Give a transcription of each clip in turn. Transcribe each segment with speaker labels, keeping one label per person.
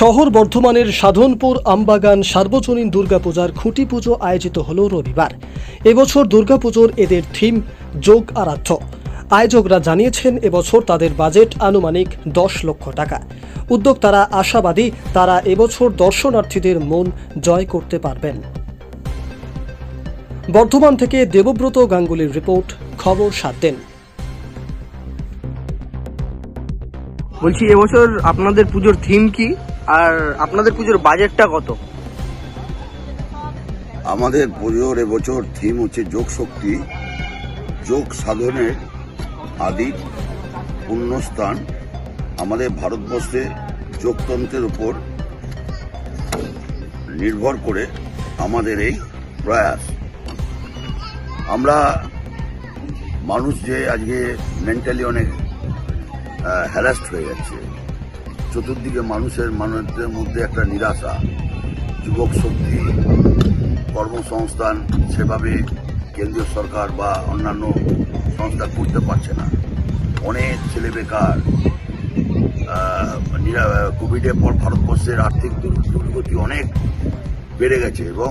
Speaker 1: শহর বর্ধমানের সাধনপুর, আমবাগান, সার্বজনীন দুর্গাপূজার খুঁটি পুজো আয়োজিত হল রবিবার। এবছর দুর্গাপুজোর এদের থিম যোগ আরাধ্য। আয়োজকরা জানিয়েছেন, এবছর তাদের বাজেট আনুমানিক দশ লক্ষ টাকা। উদ্যোক্তারা আশাবাদী, তারা এবছর দর্শনার্থীদের মন জয় করতে পারবেন। বর্ধমান থেকে দেবব্রত গাঙ্গুলির রিপোর্ট, খবর সাত
Speaker 2: বলছি, এবছর আপনাদের পুজোর থিম কি? আর আপনাদের পুজোর বাজেটটা কত?
Speaker 3: আমাদের পুজোর এবছর থিম হচ্ছে যোগ শক্তি। যোগ সাধনের আদি পুণ্যস্থান আমাদের ভারতবর্ষে যোগতন্ত্রের উপর নির্ভর করে আমাদের এই প্রয়াস। আমরা মানুষ যে আজকে মেন্টালি অনেক হ্যারাস্ট হয়ে যাচ্ছে চতুর্দিকে মানুষের মানুষদের মধ্যে একটা নিরাশা। যুবক শক্তি, কর্মসংস্থান সেভাবে কেন্দ্রীয় সরকার বা অন্যান্য সংস্থা করতে পারছে না। অনেক ছেলে বেকার কোভিডের পর ভারতবর্ষের আর্থিক দুর্গতি অনেক বেড়ে গেছে এবং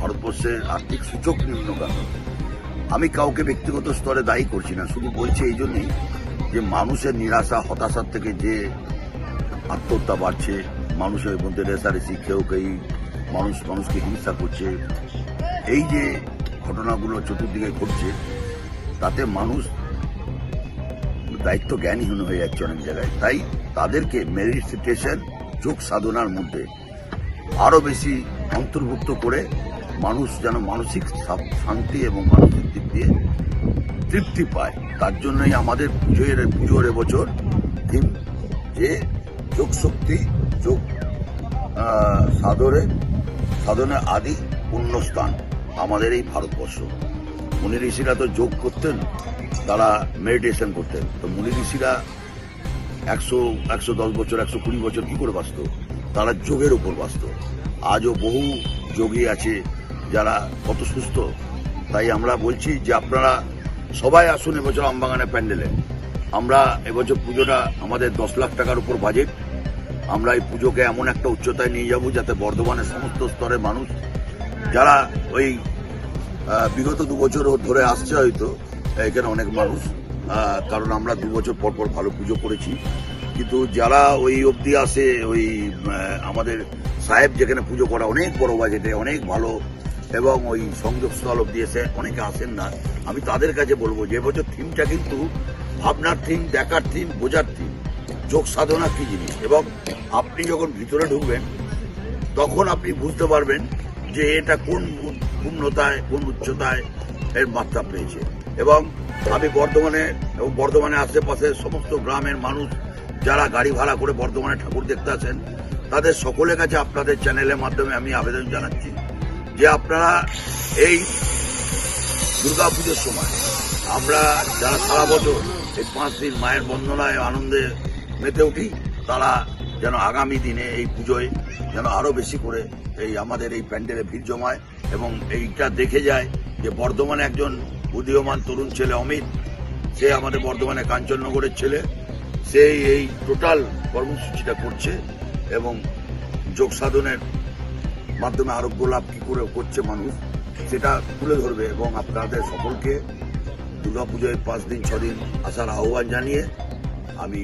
Speaker 3: ভারতবর্ষের আর্থিক সূচক নিম্নগামী। আমি কাউকে ব্যক্তিগত স্তরে দায়ী করছি না, শুধু বলছি এই জন্যই যে মানুষের নিরাশা, হতাশার থেকে যে আত্মহত্যা বাড়ছে, মানুষের মধ্যে রেসারেসি কেউ কেউ মানুষ মানুষকে হিংসা করছে। এই যে ঘটনাগুলো চতুর্দিকে ঘটছে, তাতে মানুষ দায়িত্ব জ্ঞানহীন হয়ে যাচ্ছে অনেক জায়গায়। তাই তাদেরকে মেডিটেশন, যোগ সাধনার মধ্যে আরও বেশি অন্তর্ভুক্ত করে মানুষ যেন মানসিক শান্তি এবং মানসিক দিক দিয়ে তৃপ্তি পায়। তার জন্যই আমাদের পুজোর পুজোর এবছর থিম যে যোগ শক্তি যোগ আহ, সাধনে আদি পুণ্যস্থান আমাদের এই ভারতবর্ষ। মুনি ঋষিরা তো যোগ করতেন তারা মেডিটেশন করতেন। তো মুনি ঋষিরা একশো একশো দশ বছর একশো কুড়ি বছর কি করে বাঁচত? তারা যোগের উপর বাঁচত। আজও বহু যোগী আছে যারা কত সুস্থ। তাই আমরা বলছি যে আপনারা সবাই আসুন এবছর আমবাগানে প্যান্ডেলে। আমরা এবছর পুজোটা আমাদের দশ লাখ টাকার উপর বাজেট আমরা এই পুজোকে এমন একটা উচ্চতায় নিয়ে যাব যাতে বর্ধমানের সমস্ত স্তরের মানুষ, যারা ওই বিগত দু বছর ধরে আসছে হয়তো, এখানে অনেক মানুষ কারণ আমরা দু বছর পর পর ভালো পুজো করেছি। কিন্তু যারা ওই অবধি আসে, ওই আমাদের সাহেব যেখানে পুজো করা অনেক বড় বাজেটে অনেক ভালো এবং ওই সংযোগস্থল অবধি এসে অনেকে আসেন না। আমি তাদের কাছে বলব, যে বছর থিমটা কিন্তু ভাবনার থিম দেখার থিম বোঝার থিম যোগ সাধনা কি জিনিস? এবং আপনি যখন ভিতরে ঢুকবেন, তখন আপনি বুঝতে পারবেন যে এটা কোন পূর্ণতায়, কোন উচ্চতায় এর মাত্রা পেয়েছে। এবং আমি বর্ধমানে এবং বর্ধমানের আশেপাশের সমস্ত গ্রামের মানুষ যারা গাড়ি ভাড়া করে বর্ধমানে ঠাকুর দেখতে আসেন, তাদের সকলের কাছে আপনাদের চ্যানেলের মাধ্যমে আমি আবেদন জানাচ্ছি। যে আপনারা এই দুর্গাপুজোর সময় আমরা যারা সারা বছর এই পাঁচ দিন মায়ের বন্দনায় আনন্দে মেতে উঠি, তারা যেন আগামী দিনে এই পুজোয় যেন আরও বেশি করে এই আমাদের এই প্যান্ডেলে ভিড় জমায় এবং এইটা দেখে যায় যে বর্ধমানে একজন উদীয়মান তরুণ ছেলে অমিত, সে আমাদের বর্ধমানে কাঞ্চননগরের ছেলে সেই এই টোটাল কর্মসূচিটা করছে এবং যোগ সাধনের মাধ্যমে আরোগ্য লাভ কি করে করছে মানুষ, সেটা তুলে ধরবে এবং আপনাদের সকলকে দুর্গাপুজোয় পাঁচ দিন, ছদিন দিন আসার আহ্বান জানিয়ে আমি